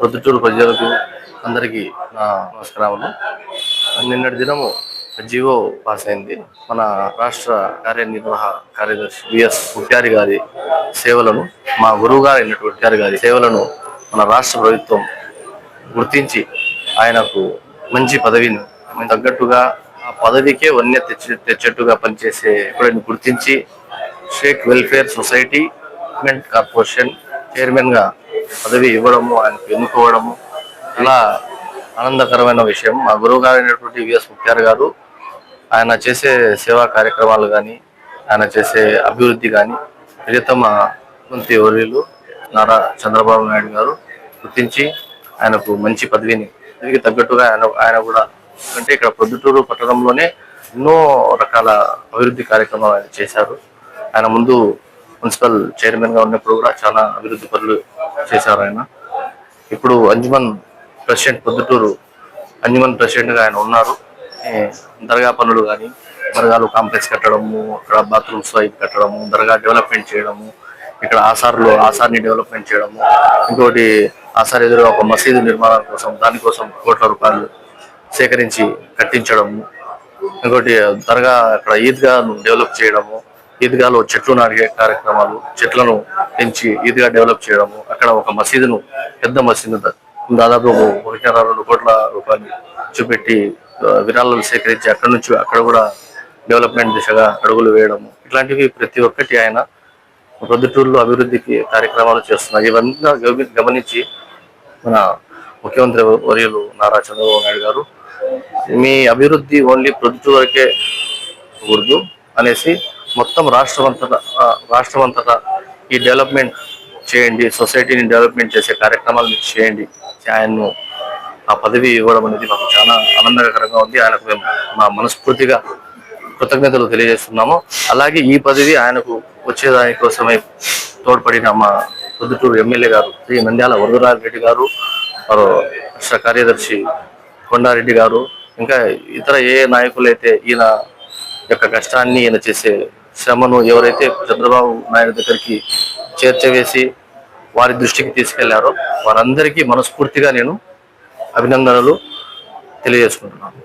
ప్రొద్దుటూరు ప్రజలకు అందరికీ నా నమస్కారములు. నిన్నటి దినము జివో పాస్ అయింది. మన రాష్ట్ర కార్యనిర్వాహ కార్యదర్శి విఎస్ ముత్యారి గారి సేవలను మా గురువు గారు అయినటువంటి ముత్యారి గారి సేవలను మన రాష్ట్ర ప్రభుత్వం గుర్తించి ఆయనకు మంచి పదవిని తగ్గట్టుగా ఆ పదవికే వన్య తెచ్చి తెచ్చేట్టుగా పనిచేసే ఎప్పుడైనా గుర్తించి షేక్ వెల్ఫేర్ సొసైటీ కార్పొరేషన్ చైర్మన్గా పదవి ఇవ్వడము ఆయనకు ఎన్నుకోవడము చాలా ఆనందకరమైన విషయం. మా గురువు గారు అయినటువంటి విఎస్ ముఖ్యార్ గారు ఆయన చేసే సేవా కార్యక్రమాలు కానీ ఆయన చేసే అభివృద్ధి కానీ ప్రియతమ మంత్రి వర్యులు నారా చంద్రబాబు నాయుడు గారు గుర్తించి ఆయనకు మంచి పదవిని పదవికి తగ్గట్టుగా ఆయన ఆయన కూడా అంటే ఇక్కడ ప్రొద్దుటూరు పట్టణంలోనే ఎన్నో రకాల అభివృద్ధి కార్యక్రమాలు ఆయన చేశారు. ఆయన ముందు మున్సిపల్ చైర్మన్గా ఉన్నప్పుడు కూడా చాలా అభివృద్ధి పనులు చేశారు ఆయన. ఇప్పుడు అంజుమన్ ప్రెసిడెంట్ పొద్దుటూరు అంజుమన్ ప్రెసిడెంట్గా ఆయన ఉన్నారు. దర్గా పనులు కానీ దర్గాలు కాంప్లెక్స్ కట్టడము అక్కడ బాత్రూమ్స్ అవి కట్టడము దర్గా డెవలప్మెంట్ చేయడము ఇక్కడ ఆసార్లో ఆసార్ని డెవలప్మెంట్ చేయడము ఇంకోటి ఆసార్ ఎదురుగా ఒక మసీదు నిర్మాణం కోసం దానికోసం కోట్ల రూపాయలు సేకరించి కట్టించడము ఇంకోటి దర్గా అక్కడ ఈద్గాను డెవలప్ చేయడము ఈద్గాలో చెట్లు నాటే కార్యక్రమాలు చెట్లను పెంచి ఈద్గా డెవలప్ చేయడము అక్కడ ఒక మసీదును పెద్ద మసీదు దాదాపు ఒక ఒకటిన్నర రెండు కోట్ల రూపాయలు చూపెట్టి విరాళాలు సేకరించి అక్కడ నుంచి అక్కడ కూడా డెవలప్మెంట్ దిశగా అడుగులు వేయడము. ఇట్లాంటివి ప్రతి ఒక్కటి ఆయన ప్రొద్దుటూరులో అభివృద్ధికి కార్యక్రమాలు చేస్తున్నారు. ఇవన్నీ గమనించి మన ముఖ్యమంత్రి వర్యులు నారా చంద్రబాబు నాయుడు గారు మీ అభివృద్ధి ఓన్లీ ప్రొద్దుటూరు వరకే కూడదు అనేసి మొత్తం రాష్ట్రమంతటా రాష్ట్రమంతటా ఈ డెవలప్మెంట్ చేయండి సొసైటీని డెవలప్మెంట్ చేసే కార్యక్రమాలు మీరు చేయండి. ఆయన్ను ఆ పదవి ఇవ్వడం అనేది మాకు చాలా ఆనందకరంగా ఉంది. ఆయనకు మేము మా మనస్ఫూర్తిగా కృతజ్ఞతలు తెలియజేస్తున్నాము. అలాగే ఈ పదవి ఆయనకు వచ్చేదాని కోసమే తోడ్పడిన మా పొద్దుటూరు ఎమ్మెల్యే గారు శ్రీ నంద్యాల వరదరాజరెడ్డి గారు వారు రాష్ట్ర కార్యదర్శి కొండారెడ్డి గారు ఇంకా ఇతర ఏ నాయకులైతే ఈయన యొక్క కష్టాన్ని ఈయన చేసే శ్రమను ఎవరైతే చంద్రబాబు నాయుడు దగ్గరికి చేర్చవేసి వారి దృష్టికి తీసుకెళ్ళారో వారందరికీ మనస్ఫూర్తిగా నేను అభినందనలు తెలియజేసుకుంటున్నాను.